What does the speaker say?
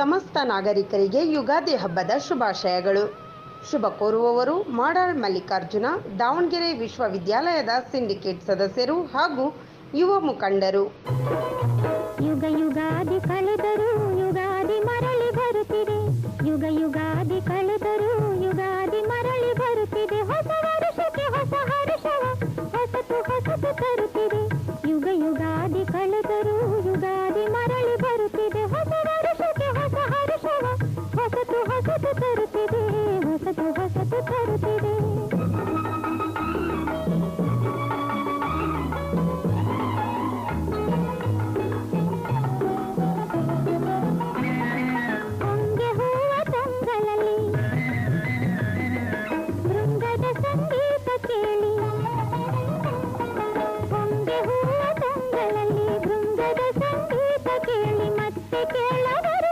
ಸಮಸ್ತ ನಾಗರಿಕರಿಗೆ ಯುಗಾದಿ ಹಬ್ಬದ ಶುಭಾಶಯಗಳು. ಶುಭ ಕೋರುವವರು ಮಾಡಾಳ್ ಮಲ್ಲಿಕಾರ್ಜುನ, ದಾವಣಗೆರೆ ವಿಶ್ವವಿದ್ಯಾಲಯದ ಸಿಂಡಿಕೇಟ್ ಸದಸ್ಯರು ಹಾಗೂ ಯುವ ಮುಖಂಡರು. ಯುಗ ಯುಗಾದಿ ಯುಗಾದಿ ಮರಳಿ ಬರುತ್ತಿದೆ. ಯುಗ ಯುಗಾದಿ हसत हसत करते देव हसत हसत करते